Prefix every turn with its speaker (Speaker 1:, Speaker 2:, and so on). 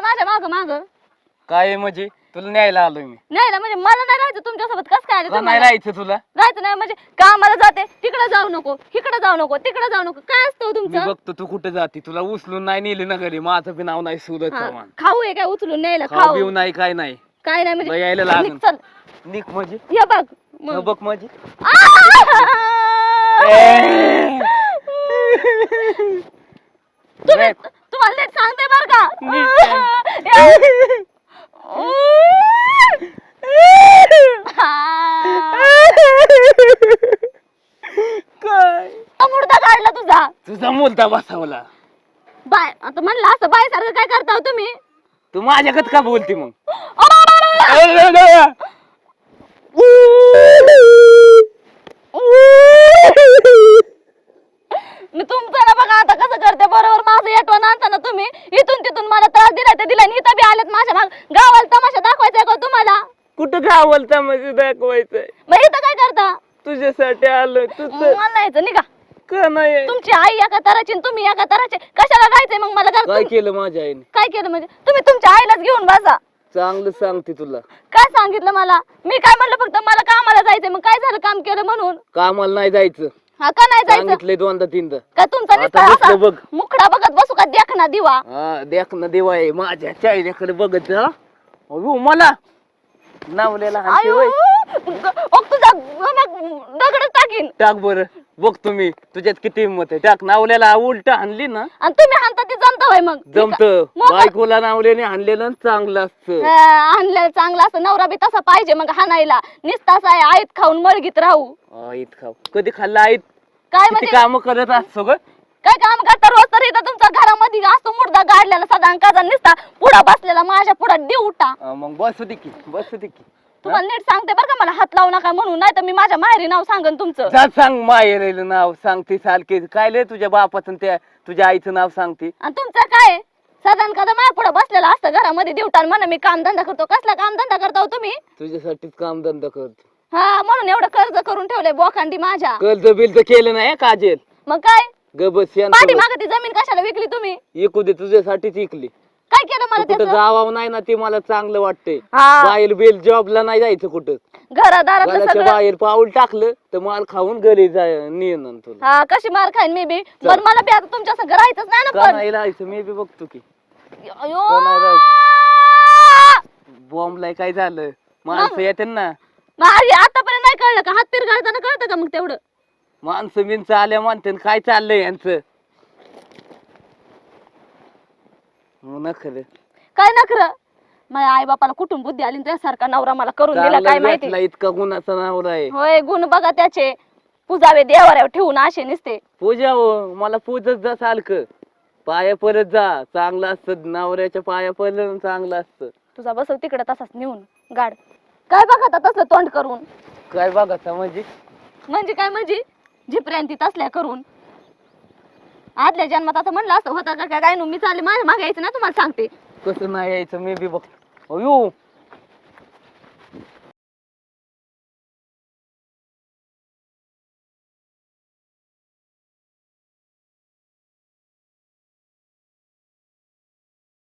Speaker 1: माझ्या माग माग.
Speaker 2: काय आहे म्हणजे? तुला न्यायला आलोय मी.
Speaker 1: नाही ना म्हणजे मला नाही राहायचं तुमच्यासोबत कसं काय आलं
Speaker 2: नाही
Speaker 1: तुम्हाला?
Speaker 2: राहायचं तुला.
Speaker 1: राहायचं नाही म्हणजे कामाला जाते तिकडे जाऊ नको इकडे जाऊ नको तिकडे जाऊ नको. काय असतं हो
Speaker 2: मी
Speaker 1: तुमचं?
Speaker 2: बघतो तू कुठे जाते? तुला उचलून नाही नेली ना घरी माझं बी नाव नाही सुरत
Speaker 1: हा,
Speaker 2: चव्हाण
Speaker 1: खाऊ आहे काय उचलून न्यायला?
Speaker 2: खाऊ
Speaker 1: खाऊ.
Speaker 2: बिऊ नाही काय नाही.
Speaker 1: काय नाही
Speaker 2: तुला यायला
Speaker 1: म्हणजे
Speaker 2: लागेल.
Speaker 1: निघ, चल.
Speaker 2: निक म्हणजे?
Speaker 1: ये बघ
Speaker 2: न
Speaker 1: मग.
Speaker 2: बघ म्हणजे?
Speaker 1: तुम्ही
Speaker 2: नाही.
Speaker 1: तुम्हाला नीट सांगते बर का
Speaker 2: नीट काय
Speaker 1: मुर्दा काढला तुझा.
Speaker 2: तुझा मुलता बसावला.
Speaker 1: बाय आता म्हणलं असं बाय सारखं काय करता हो तुम्ही?
Speaker 2: तू माझ्याकडे का बोलती मग?
Speaker 1: मी तुमचं ना बघा आता कसं करते? बरोबर माझं येटवण आणताना तुम्ही? इथून त्रास दिला ते दिला. आणि इथं बी आलेत माझ्या माग. गावाला तमाशा दाखवायचा का तुम्हाला?
Speaker 2: कुठं बोलता म्हणजे दाखवायचंय?
Speaker 1: मग इथं काय करता?
Speaker 2: तुझ्यासाठी आलोय. तू तर
Speaker 1: मला नाही निघा.
Speaker 2: का नाही?
Speaker 1: तुमची आई एका तराची आणि तुम्ही एका तराचे. कशाला जायचंय मग मला घरात
Speaker 2: काय केलं माझ्या आईने?
Speaker 1: काय केलं म्हणजे? तुम्ही तुमच्या आईलाच घेऊन बसा.
Speaker 2: चांगलं सांगते तुला.
Speaker 1: काय सांगितलं मला? मी काय म्हणलं फक्त मला कामाला जायचंय. मग काय झालं काम केलं म्हणून?
Speaker 2: कामाला नाही जायचं.
Speaker 1: हा का नाही जायचं?
Speaker 2: सांगितलंय दोनदा तीनदा.
Speaker 1: काय तुमचा
Speaker 2: आता
Speaker 1: नुसता
Speaker 2: बसलं
Speaker 1: असा
Speaker 2: बघ.
Speaker 1: मुखडा बघत बसू का देख ना दिवा?
Speaker 2: हा देख ना देवा आहे माझ्या चायल्याकडे बघत जा. अयो मला. नावलेला हाणते
Speaker 1: आयो तुझा दगड टाकीन.
Speaker 2: टाक बर. बघतो मी तुझ्यात किती हिंमत आहे. टाक नावल्याला उलट हाणली ना.
Speaker 1: आणि तुम्ही हाणता ती जमता होय मग.
Speaker 2: जमत.
Speaker 1: मग-
Speaker 2: बायकोला नावल्याने हाणलेलं चांगलं असतं.
Speaker 1: आणलेलं चांगलं असं नवरा बी तसा पाहिजे मग हाणायला. निसतासा आहे आईत खाऊन मळगीत राहू.
Speaker 2: आईत खाऊ. कधी खाल्लं आईत?
Speaker 1: काय
Speaker 2: किती
Speaker 1: म्हणजे?
Speaker 2: काम करत असतो ग?
Speaker 1: काय काम करता रोज तर? इथं तुमच्या घरामध्ये असतो मुर्दा गाडलेला सदा काजा निसता. पुढा बसलेला माझ्या पुढा देवटा
Speaker 2: अं, मग बसू दे की बसू दे की.
Speaker 1: तुम्हाला नीट सांगते बरं का मला हात लावू नका म्हणून नाही तर मी माझ्या माहेरी नाव सांगन तुमचं.
Speaker 2: जा सांग माहेरेलं नाव सांगते सारखे. काय लय तुझ्या बापाचं आणि त्या तुझ्या आईचं नाव सांगते?
Speaker 1: आणि तुमचं काय? साधारण कदा माझ्या पुढे बसलेला असतं घरामध्ये देवटा म्हणून मी काम धंदा करतो. कसला काम धंदा करता हो तुम्ही?
Speaker 2: तुझ्यासाठीच काम धंदा करतो.
Speaker 1: हा म्हणून एवढं कर्ज करून ठेवलंय बोकांडी माझ्या.
Speaker 2: कर्ज बिल तर केलं नाही हं, काजल.
Speaker 1: मग काय?
Speaker 2: गबस
Speaker 1: पाठी माग ती जमीन कशाला विकली तुम्ही?
Speaker 2: इकू दे तुझ्यासाठीच इकली. कुठं
Speaker 1: त्याचं?
Speaker 2: जावावं नाही ना ते मला चांगलं वाटतंय.
Speaker 1: हा.
Speaker 2: बाहेर बेल जॉबला नाही जायचं कुठं. घराच्या
Speaker 1: सगळं
Speaker 2: बाहेर पाऊल टाकलं तर माल खाऊन घरी जाय नेन तुला.
Speaker 1: हा कशी मार खाईन मी बी? पण मला बी आता तुमच्या संग राहायचंच नाही ना
Speaker 2: का
Speaker 1: पण.
Speaker 2: नाही राहायचं? मी बी बघतो की.
Speaker 1: अयो.
Speaker 2: का नाही बॉम्बला काय झालं? माणसं येते ना.
Speaker 1: माझी आतापर्यंत नाही कळलं का? हात पीर घालताना कळतं का मग तेवढं?
Speaker 2: माणसं बिनचं आल्या म्हणते काय चाललंय यांचं? हो ना खरं
Speaker 1: काय नखर? माझ्या आई बापाला कुठून बुद्धी आली त्यासारखा नवरा मला करून दिला काय माहिती?
Speaker 2: इतका गुणाचा नावरा आहे.
Speaker 1: होय गुण बघा त्याचे. पुजावे देवाऱ्यावर ठेवून असे निसते.
Speaker 2: पूजा हो मला पूजत जा सारख. पाया परत जा चांगलं असतं. नवऱ्याच्या पाया पडलं चांगलं असतं.
Speaker 1: तुझा बसव तिकडे तसाच नेऊन गाड. काय बघा तसलं तोंड करून?
Speaker 2: काय बघा म्हणजे?
Speaker 1: म्हणजे काय म्हणजे? झिपऱ्यांती तसल्या करून. आदल्या जन्मात आता म्हणलं असं होतं का काय? काय नु मी चालले माझ्या मागे यायचं ना तुम्हाला सांगते.
Speaker 2: कसं नाही यायचं मी बी बघ. अयो!